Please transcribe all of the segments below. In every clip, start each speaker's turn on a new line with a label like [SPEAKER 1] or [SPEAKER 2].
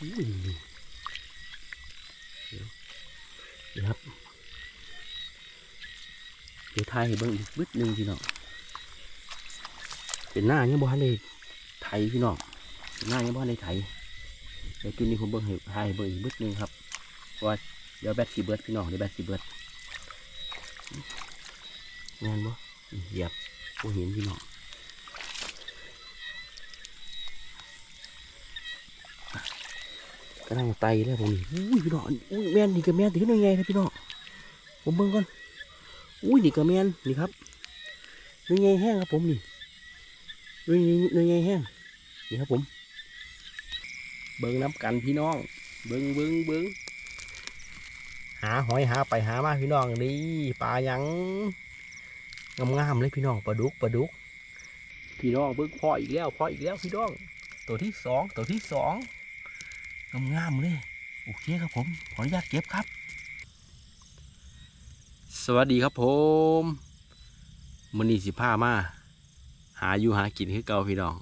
[SPEAKER 1] อุ้ยเดี๋ยวเดี๋ยวครับ เดี๋ยวทายให้เบิ่งอีกบึดหนึ่งพี่น้องเป็นหน้ายังบ่ทันได้ไถพี่น้องเป็นหน้ายังบ่ทันได้ไถเดี๋ยวจุดนี้ผมเบิ่งให้ทายให้เบิ่งอีกบึดหนึ่งครับเพราะว่าเดี๋ยวแบตสีเบิดพี่น้องเดี๋ยวแบตสีเบิดงานบ่เหยียบบ่เห็นพี่น้อง กำลังไตแล้วผมนี่อุ้ยพี่น้องอุ้ยแมนนี่ก็แมนถึงยังไงครับพี่น้องผมเบิ่งก่อนอุ้ยนี่กระเมียนนี่ครับเนื้อใหญ่แห้งครับผมนี่เนื้อเนื้อใหญ่แห้งนี่ครับผม เบิ้งน้ำกันพี่น้อง เบิ้งเบิ้งเบิ้งหาหอยหาไปหามาพี่น้องนี่ปลาหยังงามๆเลยพี่น้องปลาดุกปลาดุก พี่น้องเบิ้งพ่ออีกแล้วพ่ออีกแล้วพี่น้อง ตัวที่สองตัวที่สอง งามๆเลยโอเคครับผม ขออนุญาตเก็บครับ สวัสดีครับผมมือนี้สิผ้ามาหาอยู่หากินคือเก่าพี่น้อง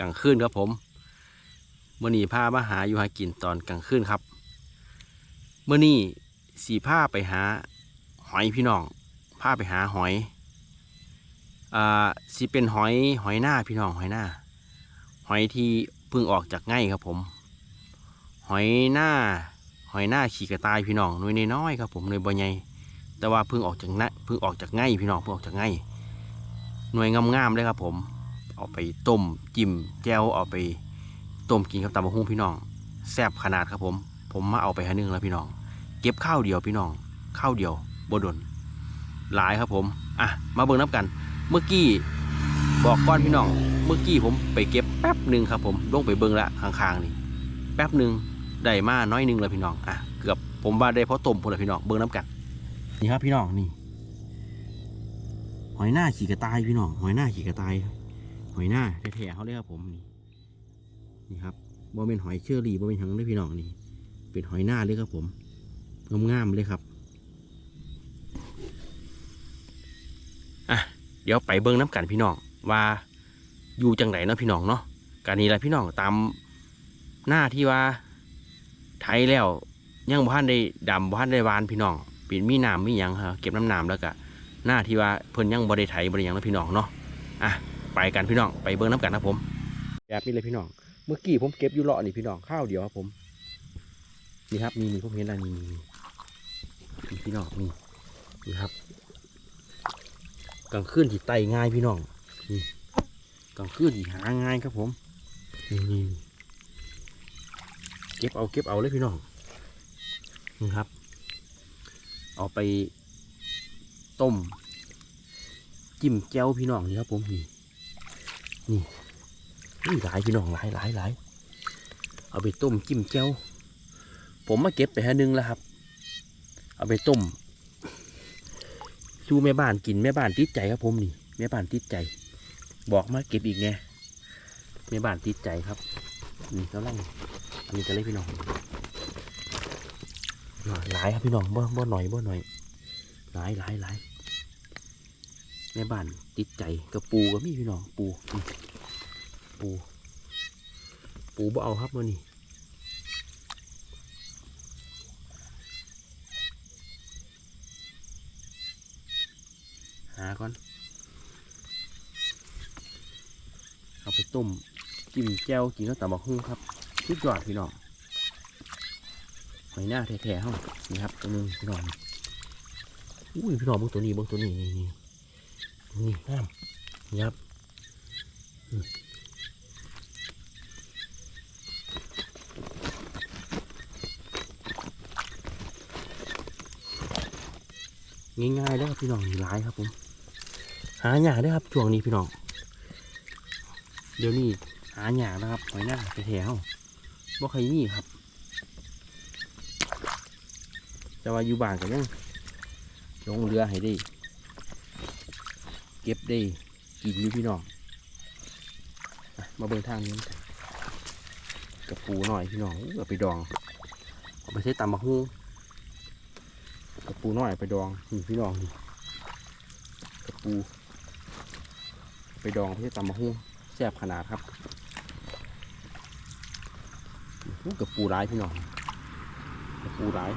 [SPEAKER 1] กลางคืนครับผมมือนี้ผ้ามาหาอยู่หากินตอนกลางคืนครับมือนี้สีผ้าไปหาหอยพี่น้องผ้าไปหาหอยอ่าสิเป็นหอยหอยหน้าพี่น้องหอยหน้า หอยที่เพิ่งออกจากไง่ครับผม หอยหน้า หอยหน้าขี่กระต่ายพี่น้องน่วยน้อยๆครับผมหน่วยบ่ใหญ่แต่ว่าเพิ่งออกจากนะเพิ่งออกจากไง่พี่น้องเพิ่งออกจากไง่หน่วยงามๆเลยครับผมเอาไปต้มจิ้มแจ่วเอาไปต้มกินกับตำบักหุ่งพี่น้องแซ่บขนาดครับผม ผมมาเอาไปหานึ่งแล้วพี่น้อง เก็บข้าวเดียวพี่น้องข้าวเดียวบดนหลายครับผมอะมาเบิ่งน้ำกัน เมื่อกี้บอกก้อนพี่น้อง เมื่อกี้ผมไปเก็บแป๊บหนึ่งครับผมลงไปเบิ่งละข้างๆนี่แป๊บหนึ่ง ได้มาน้อยหนึงแล้วพี่น้องอะเกือบผมว่าได้เพราะต้มพนละพี่น้องเบิ่งน้ำกันนี่ครับพี่น้องนี่ หอยหน้าขี่กระต่ายพี่น้องหอยหน้าขี่กระต่ายหอยหน้าแท้ๆเขาเลยครับผมนี่นี่ครับบ่เป็นหอยเชอรี่บ่เป็นหังเลยพี่น้องนี่ เป็นหอยหน้าเลยครับผมงามๆเลยครับอะเดี๋ยวไปเบิ้งน้ำกันพี่น้องว่าอยู่จังไหนเนาะพี่น้องเนาะการนี้แหละพี่น้องตามหน้าที่ว่า ไทยแล้วยังบ้านได้ดำบ้านได้หวานพี่น้องปีนมีน้ำมีหยังครับเก็บน้ำน้ำแล้วก็หน้าที่ว่าเพิ่นยังบริไถบริยังแล้วพี่น้องเนาะอะไปกันพี่น้องไปเบิ้งน้ำกันนะผมแบบนี้เลยพี่น้อง เมื่อกี้ผมเก็บอยู่เลาะนี่พี่น้องข้าวเดียวครับผมนี่ครับนี่นี่ผมเห็นแล้วนี่นี่นี่พี่น้องนี่นี่ครับกลางคืนที่ไตง่ายพี่น้องนี่กลางคืนที่หาง่ายครับผมนี่นี่ เก็บเอาเก็บเอาเลยพี่น้องนี่ครับ เอาไปต้ม จิ้มแจ่วพี่น้องนี่ครับผมนี่นี่นี่หลายพี่น้องหลายหลายหลายเอาไปต้มจิ้มแจ่วผมมาเก็บไปหานึงแล้วครับ เอาไปต้มชูแม่บ้านกินแม่บ้านติดใจครับผมนี่แม่บ้านติดใจ บอกมาเก็บอีกไงแม่บ้านติดใจครับนี่กำลัง อันนี้ก็เลยพี่น้องหลายครับพี่น้องบ่บ่หน่อยบ่หน่อยหลายหลายหลายแม่บ้านติดใจกับปูก็มีพี่น้องปูปู ปูบ่เอาครับมื่อนี้หาก่อน เอาไปต้มจิ้มแจ่วกินกับตำบักหุ่งครับ สุดยอดพี่น้องหอยหน้าแท้ๆเฮานี่ครับตัวนึงพี่น้องอุ้ยพี่น้องเบิ่งตัวนี้เบิ่งตัวนี้นี่นี่นี่งามนี่ครับง่ายๆแล้วครับพี่น้องนี่หลายครับผมหาหยาได้ครับช่วงนี้พี่น้อง เดี๋ยวนี้หาหยานะครับหอยหน้าแท้ๆ บ่ใครมีครับ แต่ว่าอยู่บ้านก็ยังลงเรือให้ได้ เก็บได้กินอยู่พี่น้องมาเบิ่งทางนี้กันกับปูหน่อยพี่น้องเอาไปดองเอาไปใช้ตำมะฮุ่งกับปูหน่อยไปดองนี่พี่น้องนี่กับปู ไปดองไปใช้ตำมะฮุ่งแซ่บขนาดครับ กับปูร้ายพี่น้องกับปูร้าย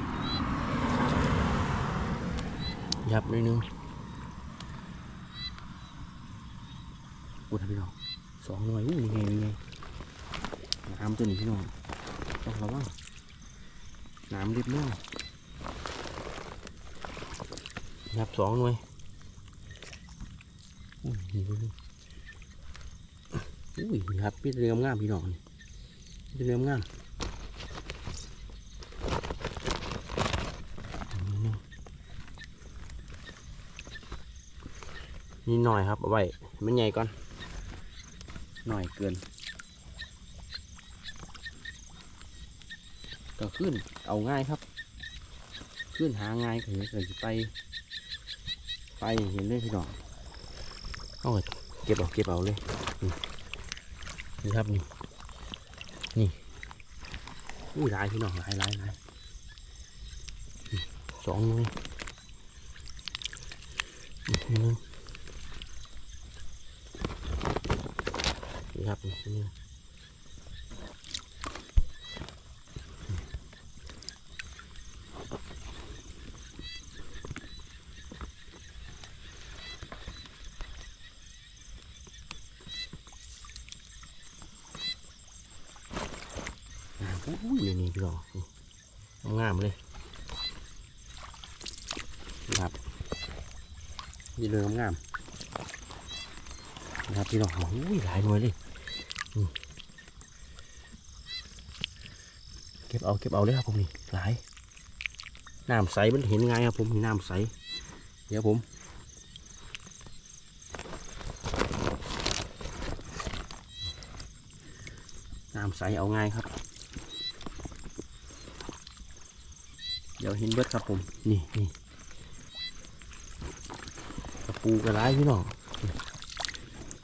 [SPEAKER 1] ยับนิดนึงปูทำพี่น้องสองหน่วยอู้นี่ไงนี่ไงน้ำตัวนี้พี่น้องต้องระวังน้ำริบเน่ยับสองหน่วยอู้นี่นี่นี่อุ้ยครับพี่เรืองงามพี่น้องนี่พี่เรืองาม นี่หน่อยครับเอาไว้ให้มันใหญ่ก่อน หน่อยเกิน ก็ขึ้นเอาง่ายครับ ขึ้นหาง่ายก็เห็นเกิดไป ไปเห็นเลยพี่น้องเอาไปเก็บเอาเก็บเอาเลยนี่นี่ครับนี่นี่อุ้ยหลายพี่น้องหลายหลายหลายนี่สองเลยนี่หนึ่ง นี่ ครับนี่อุ้ยนี่นี่พี่น้องงามเลยครับนี่เรืองงามนะครับพี่น้องอุ้ยหลายหน่วยเลย เก็บเอาเก็บเอาเลยครับผมนี่หลายน้ำใสมันเห็นง่ายครับผมนี่น้ำใสเดี๋ยวผมน้ำใสเอาง่ายครับ เดี๋ยวเห็นเบิดครับผม นี่นี่กระปูกระไรพี่น้อง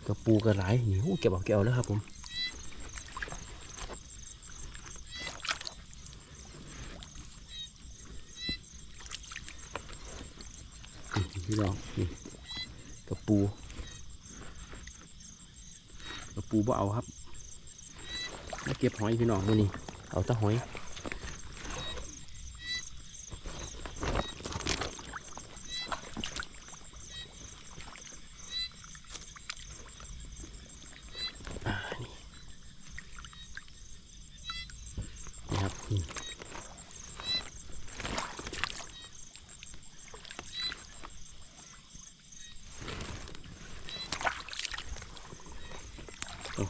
[SPEAKER 1] กระปูกระไรนี่โอ้เก็บเอาเก็บเอาแล้วครับผม นี่พี่น้องนี่กระปูกระ ปูบ่เอาครับมาเก็บหอยพี่น้องมือนี่เอาแตะหอยอ่านี่นี่ครับนี่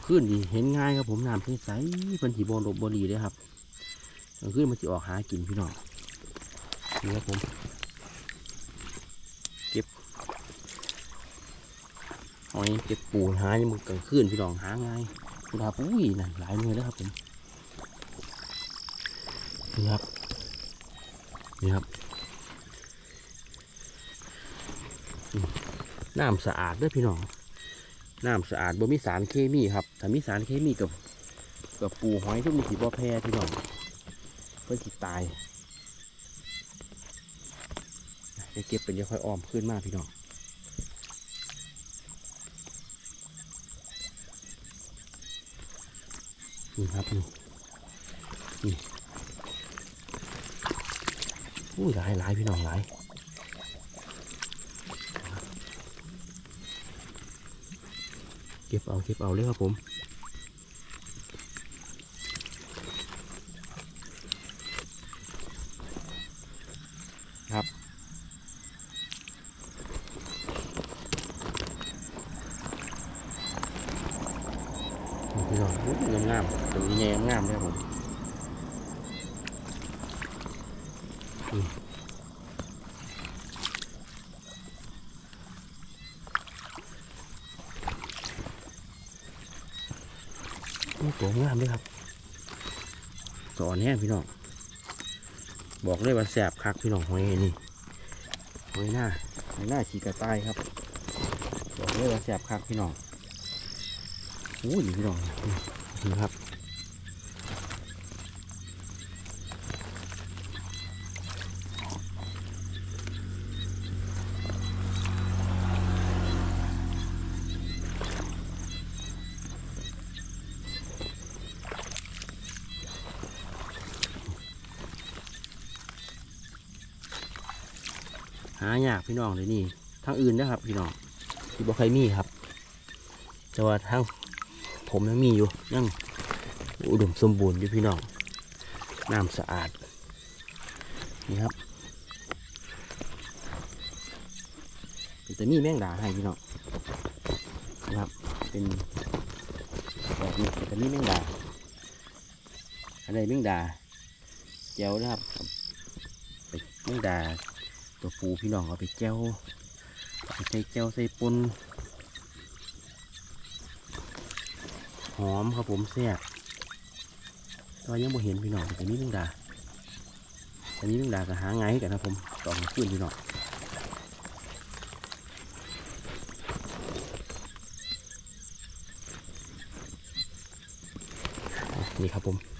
[SPEAKER 1] กลางคืนดีเห็นง่ายครับผมน้ำใสๆเป็นถีบอลลบบรีเลยครับกลางคืนมันจะออกหากินพี่น้องนี่ครับผมเก็บหอยเก็บปูหาในมือกลางคืนพี่น้องหาง่ายคุณครับอุ้ยนั่นหลายหน่วยแล้วครับผมนี่ครับนี่ครับน้ำสะอาดด้วยพี่น้อง น้ำสะอาดบ่มีสารเคมีครับถ้ามีสารเคมีกับกับปูหอยทุกมีสีบ่แพ้พี่น้องเพื่อสิตายเดี๋ยวเก็บเป็นเดี๋ยวค่อยอ้อมขึ้นมากพี่น้องนี่ครับนี่นี่อุ้หลายหลายพี่น้องหลาย เอาเก็บเอาเลยครับผมครับพี่น้องงามๆตัวนี้แง่งามเลยครับผมนี่นี่ตัวงามเลยครับ สอนแห้ง พี่น้อง บอกเลยว่าแสบคักพี่น้องหอยนี่หอยหน้าหอยหน้าขี่กระต่ายครับ บอกเลยว่าแสบคักพี่น้องอู้ยพี่น้องายากพี่น้องเลยนี่ทางอื่นนะครับ พี่น้องที่บ่เคยมีครับ แต่ว่าทางผมยังมีอยู่ยังอุดมสมบูรณ์อยู่พี่น้องน้ำสะอาดนี่ครับแต่มีแมงดาให้พี่น้องนะครับ เป็นแบบนี้แต่มีแมงดาอะไรแมงดาเจียวนะครับแมงดา ตัวปูพี่น้องเอาไปเจียวเอาไปใส่เจียวใส่ปนหอมครับผมแซ่บตอนยังบ่เห็นพี่น้องแต่มีแมงดาอันนี้แมงดาก็หาไงกันนะผมตอนขึ้นพี่น้องนี่ครับผม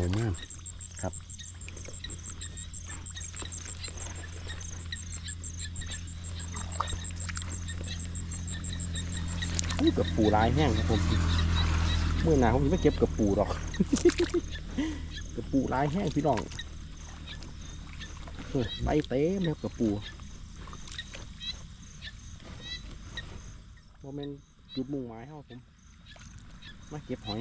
[SPEAKER 1] พี่น้องโตมากครับ นี่กับปูลายแห้งครับผมเมื่อหนาวผมจะไม่เก็บกับปูหรอกกับปูลายแห้งพี่น้องเออใบเต็มเลยกับปูโมเมนจุดมุ่งหมายเฮาผม มาเก็บหอย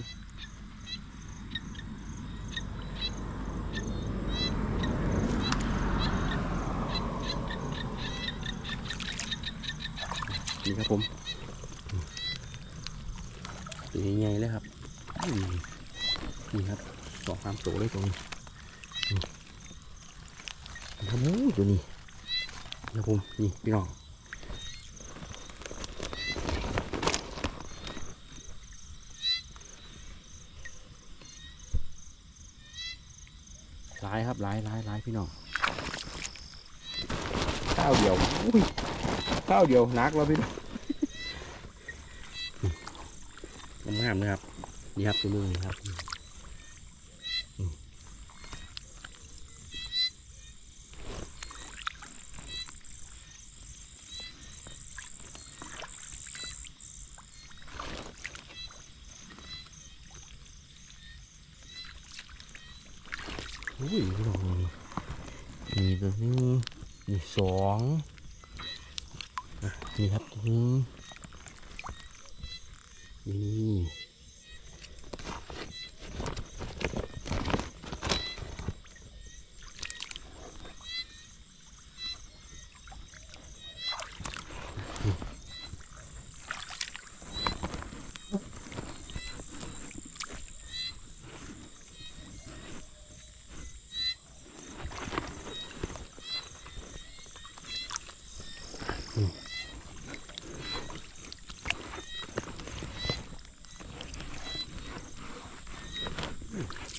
[SPEAKER 1] นี่ครับผมตัวใหญ่ๆเลยครับนี่ครับสองสามตัวเลยตรงนี้นี่ครับโอ้ตัวนี้นะครับผมนี่พี่น้องหลายครับหลายหลายหลายพี่น้องข้าวเดียวอุ้ย ข้าวเดียวนักแล้วพี่น้องงามนะครับนี่ครับตัวนึงครับอุ้ยพี่น้องนี่ตัวนี้นี่สองีครับตัวนึงนี่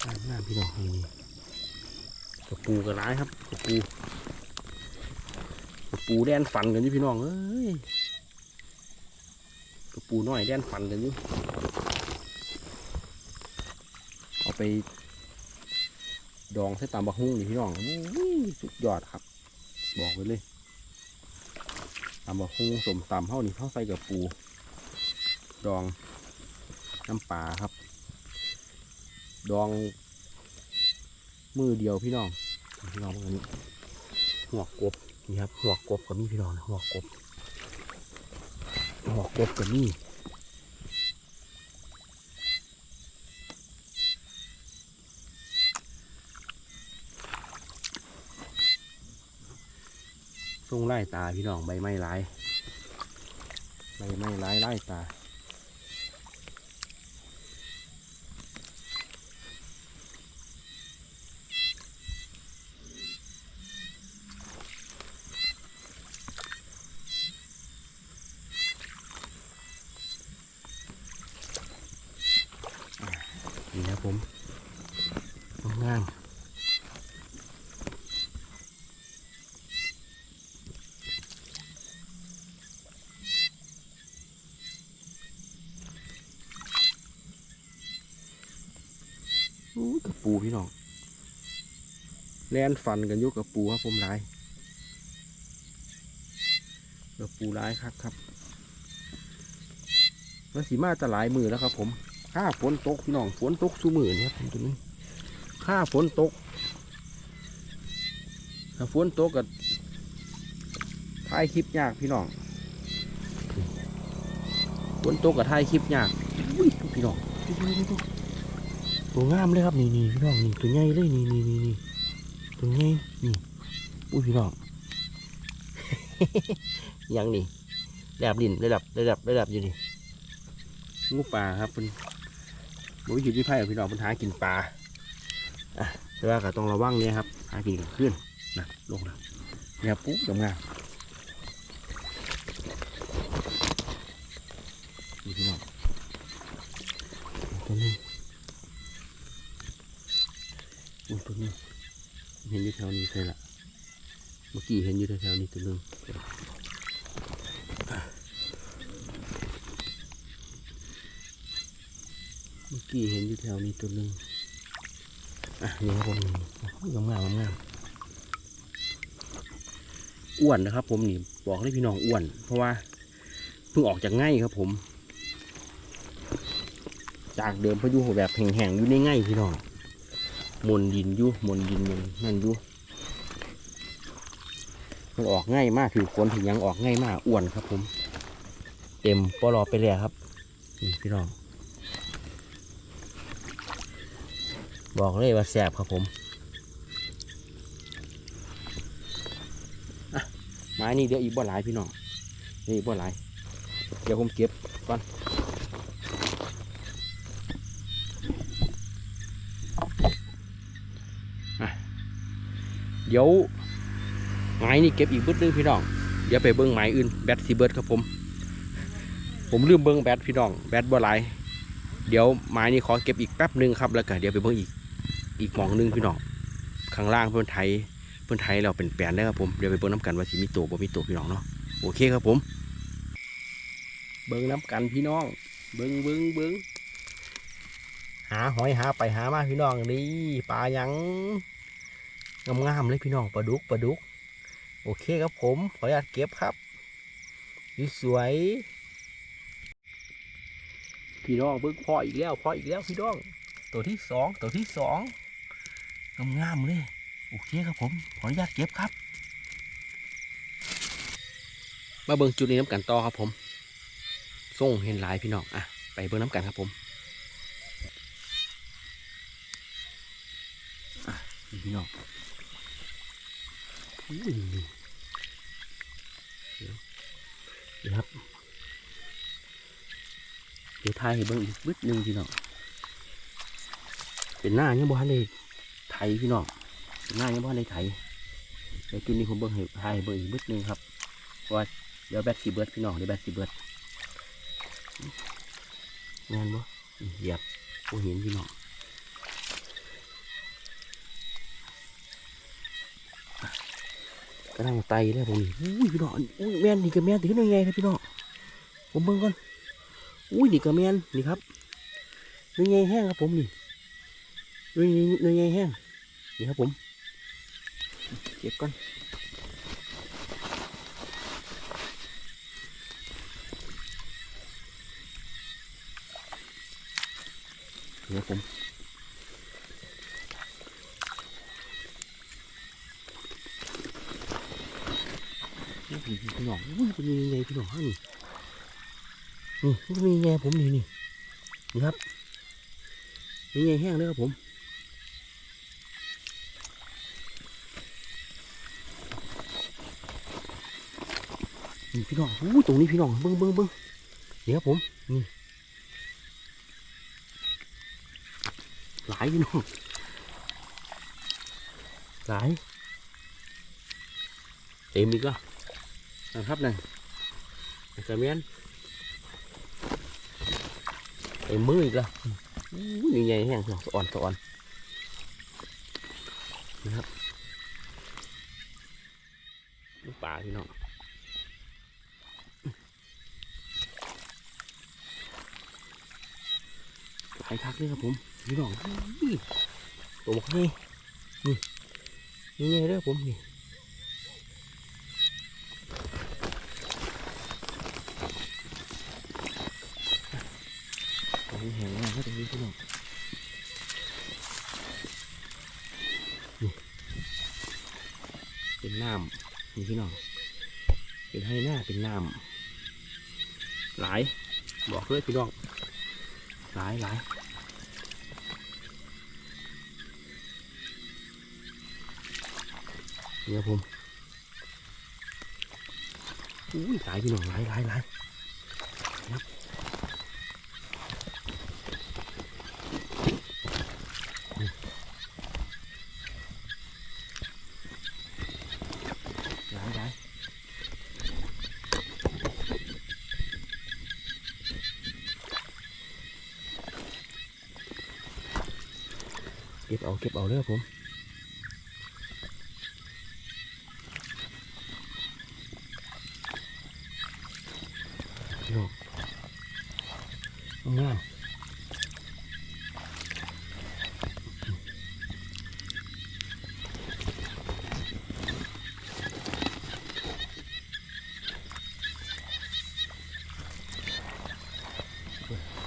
[SPEAKER 1] งามงามพี่น้องนี่กระ ปูกระร้ายครับกระปูกระปูแดนฟันกันอยู่พี่น้องเอ้ยกระปูน้อยแดนฟันกันอยู่เอาไป ดองใส่ตามบักฮุ้งนี่พี่น้องยสุดยอดครับ บอกไว้เลยตามบักฮุ้งสมตำเท่านี้เท่าใส่กับปู ดองน้ำปลาครับ ดองมือเดียวพี่น้อง พี่น้องพวกนี้หัวกบนี่ครับหัวกบกับนี่พี่น้องหัวกบหัวกบกับนี่ทรงไล่ตาพี่น้องใบไม้ร้ายใบไม้ร้ายไล่ตา นี่นะผมงามอู้ย กับปูพี่น้องแล่นฟันกันยุกับปูครับผมร้ายกับปูร้ายครับครับมันสีมาจะหลายมือแล้วครับ ผมข้าฝนตกพี่น้องฝนตกสูมือนี่ครับผมตัวนี้ข้าฝนตกถ้าฝนตกกับถ่ายคลิปยากพี่น้องฝนตกกับถ่ายคลิปยากพี่น้องดูดูดู ตัวงามเลยครับนี่นี่พี่น้องนี่ตัวใหญ่เลยนี่นี่นี่นี่ตัวใหญ่นี่อุ้ยพี่น้องยังนี่ระดับดินระดับระดับระดับอยู่นี่งูปลาครับเป็นบุ้ยอยู่ที่ไผ่พี่น้องเป็นหากินปลาอะแต่ว่าก็ต้องระวังเนี่ยครับหากินกลางคืนนะลงแล้วเนี่ยปุ๊บจงามนี่พี่น้องตัวนี้อุ้ยตัว นี้เห็นอยู่แถวนี้ใช่ละเมื่อกี้เห็นอยู่แถวๆนี้ตัวหนึงเมื่อกี้เห็นอยู่แถวนี้ตัวหนึ่งอะนี่ครับผมนี่งามงามงามอ้วนนะครับ ผมนี่บอกให้พี่น้องอ้วน เพราะว่าเพิ่งออกจากง่ายครับผม จากเดิมพายุแบบแห้งๆอยู่ในง่ายพี่น้อง มนดินอยู่มนดินมนนั่นอยู่มันออกง่ายมากถือฝนถึงยังออกง่ายมากอ้วนครับผม เต็มปลอไปเลยครับนี่พี่น้อง บอกเลยว่าแสบครับผมไม้นี่เดี๋ยวอีกบ่หลายพี่น้องนี่อีกบ่หลาย เดี๋ยวผมเก็บก่อน เดี๋ยวไม้นี่เก็บอีกบึดนึงพี่น้อง เดี๋ยวไปเบิ้งไม้อื่นแบตซีเบิร์ดครับผม ผมลืมเบิ้งแบตพี่น้องแบตบ่หลายเดี๋ยวไม้นี่ขอเก็บอีกแป๊บหนึงครับแล้วก็เดี๋ยวไปเบิ้งอีกอีกหมองหนึงพี่น้องข้างล่างเพื่อนไทยเพื่อนไทยเราเป็นแปลนได้ครับผมเดี๋ยวไปเบิ้งน้ำกันว่าสิมีตัวบ่มีตัวพี่น้องเนาะโอเคครับผม เบิ้งน้ำกันพี่น้อง เบิ้งเบิ้งเบิ้งหาหอยหาไปหามาพี่น้องนี่ปลายัง งามๆเลยพี่น้องปลาดุกปลาดุก โอเคครับผม ขออนุญาตเก็บครับสวยพี่น้องเบิ้งพออีกแล้วพออีกแล้วพี่น้อง ตัวที่สองตัวที่สองงามๆเลยโอเคครับผม ขออนุญาตเก็บครับมาเบิ่งจุดนี้น้ำกันต่อครับผมส่งเห็นหลายพี่น้องอะไปเบิ่งน้ำกันครับผมอะพี่น้อง ดีครับ เดี๋ยวทายให้เบิ่งอีกบึดหนึงพี่น้อง เป็นหน้ายังบ่ทันได้ไถพี่น้อง เป็นหน้ายังบ่ทันได้ไถเดี๋ยวจุดนี้ผมเบิ่งให้ให้เบิ่งอีกบึดหนึงครับว่าเดี๋ยวแบตสิเบิดพี่น้องเดี๋ยวแบตสิเบิดงานบ่อืมเหยียบบ่เห็นพี่น้องกำลังไตเลยผมนี่อุ้ยพี่น้องอุ้ยแม่นนี่ก็แม่นถือหน่วยใหญ่นะพี่น้องผมเบิ่งก่อนอุ้ยนี่ก็แม่นนี่ครับหน่วยใหญ่แห้งครับผมนี่เนื้อเนื้อใหญ่แห้งนี่ครับผมเก็บก่อนนี่ครับผม พี่พี่น้องอุ้ยเป็นยังไงพี่น้องนี่นี่มันเป็นยังไงผมนี่นี่นี่ครับเป็นยังไงแห้งเลยครับผมนี่พี่น้องอู้ตรงนี้พี่น้องเบิ้งเบิ้งเบิ้งเดี๋ยวครับผมนี่หลายพี่น้องหลายเต็มอีกแล้ว นะครับนั่นกระเมียนเต็มมืออีกแล้วอู้นี่ใหญ่แห้งสะอ่อนสะอ่อนนะครับลูกป่าพี่น้องหลายคักเลยครับผมพี่น้องตัวบักนี่นี่นี่ไงเด้อผมนี่ำนี่ พี่น้อง เป็นให้หน้าเป็นน้ำหลาย บอกเลยพี่น้อง หลายหลายเนี่ยผมอุ้ยหลายพี่น้องหลายหลายหลายครับนี่หลายหลาย เอาเก็บเอาเลยครับผม พี่น้องงาม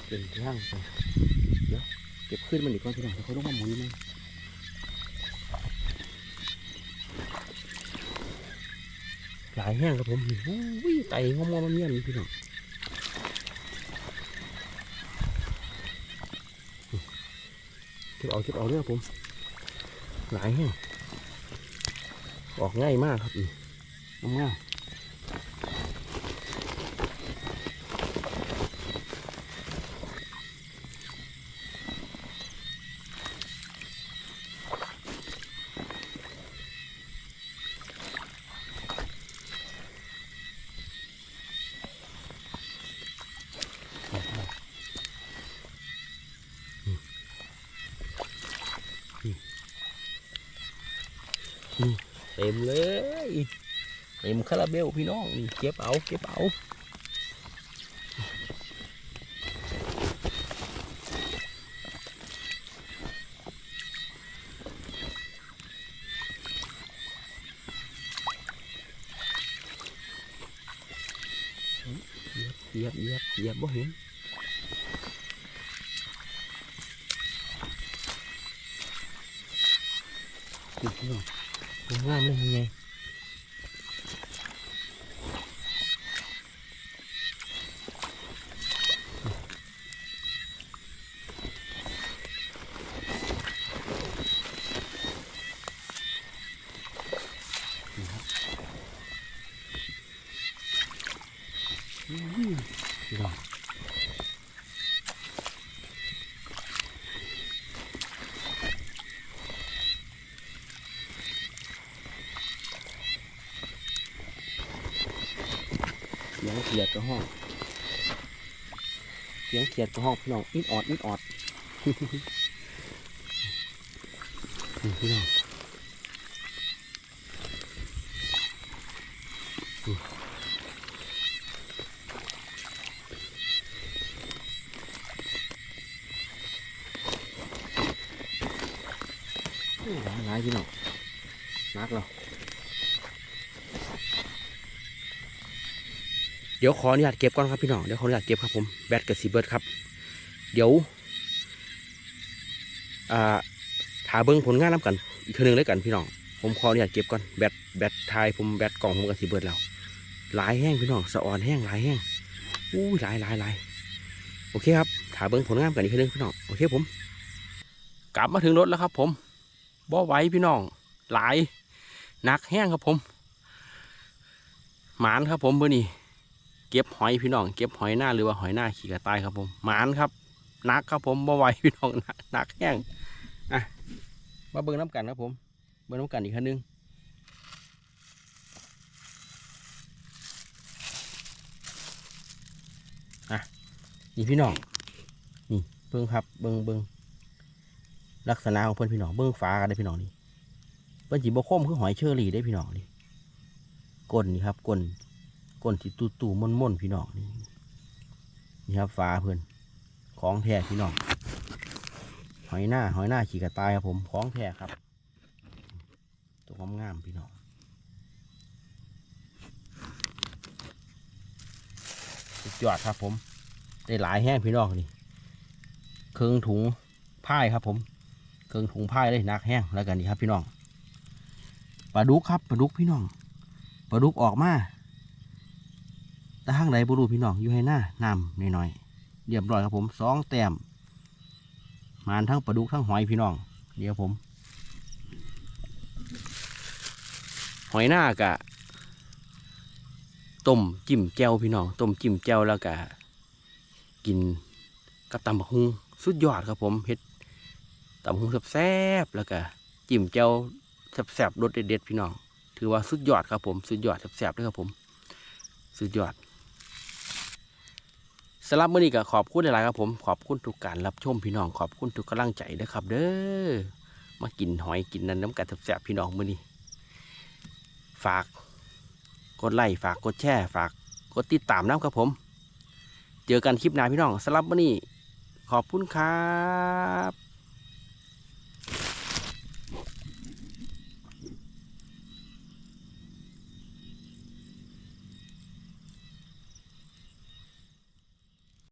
[SPEAKER 1] เป็นย่างไปเดี๋ยวเก็บ ขึ้นมันอีกก่อนพี่น้องแล้วเขาต้องมาหมุนมันหลายแห้งครับผมนี่โอ้ยไต่งอมๆมันเมี่ยนี่พี่น้องเก็บเอาเก็บเอาเด้อผม หลายแห้งออกง่ายมากครับนี่ง่าย เต็มเลยเต็มคาราเบลพี่น้องนี่เก็บเอาเก็บเอาเหยียบเหยียบเหยียบบ่เห็นพี่น้อง งามเลยไง เสียงเขียดกระห้องเสียงเขียดกระห้องพี่น้องอิดออดอิดออดพี่น้องนี่โอ้หลายหลาย พี่น้องนักเรอเดี๋ยวขออนุญาตเก็บก่อนครับพี่น้องเดี๋ยวขออนุญาตเก็บครับผมแบตกับซีเบิร์ดครับ เดี๋ยวอ่าถาเบิ้งผลงานน้ำกันอีกเทีนึงเลยกันพี่น้องผมขออนุญาตเก็บก่อนแบตแบตทายผมแบตกล่องผมกับซีเบิร์ดแล้วหลายแห้งพี่น้องสะออนแห้งหลายแห้งอู้หลายหลายหลายโอเคครับถาเบิ้งผลงานกันอีกเทีนึงพี่น้องโอเคผม กลับมาถึงรถแล้วครับผม บ่ไหวพี่น้อง หลายหนักแห้งครับผม หมานครับผมเบอร์นี้เก็บหอยพี่น้อง เก็บหอยหน้าหรือว่าหอยหน้าขี่กระต่ายครับผมหมานครับหนักครับผมบ่ไหวพี่น้องหนักแห้งอะมาเบิ่งน้ำกันครับผม เบิ่งน้ำกันอีกคันนึงอะนี่พี่น้องนี่เบิ่งครับเบิ่งเบิ่ง ลักษณะของเพื่อนพี่น้องเบิ่งฟ้ากันได้พี่น้องนี่เพิ่นจีบคมคือหอยเชอรี่ได้พี่น้องนี่ก้นนี่ครับก้นก้นที่ตูตูม่นม่นพี่น้องนี่นี่ครับฟ้าเพื่อนของแท้พี่น้องหอยหน้าหอยหน้าขี่กระต่ายครับผมของแท้ครับตัวงามๆพี่น้องสุดยอดครับผมได้หลายแห้งพี่น้องนี่เครื่องถุงผ้ายครับผม เครื่องถุงผ้ายเลยหนักแห้งแล้วกันนี่ครับพี่น้องปลาดุกครับปลาดุกพี่น้องปลาดุกออกมาแต่ห้างใดบุรูพี่น้องอยู่ให้หน้าน้ำหน่อยๆเรียบร้อยครับผมสองแต้มมานทั้งปลาดุกทั้งหอยพี่น้องเดี๋ยวผม หอยหน้ากะต้มจิ้มแจ่วพี่น้องต้มจิ้มแจ่วแล้วก็กินกับตำบักฮุงสุดยอดครับผมเฮ็ด ตำบักฮุงแซ่บแล้วก็จิ้มแจ่วแซ่บๆรสเด็ดๆพี่น้อง ถือว่าสุดยอดครับผมสุดยอดแซ่บๆเลยครับผม สุดยอดสำหรับมื้อนี้ก็ขอบคุณหลายๆครับผมขอบคุณทุกการรับชมพี่น้องขอบคุณทุกกำลังใจเด้อครับ เด้อมากินหอยกินนันน้ำกันแซ่บๆพี่น้องมื้อนี้ ฝากกดไลค์ฝากกดแชร์ฝากกดติดตามนะครับผม เจอกันคลิปหน้าพี่น้องสำหรับวันนี้ขอบคุณครับ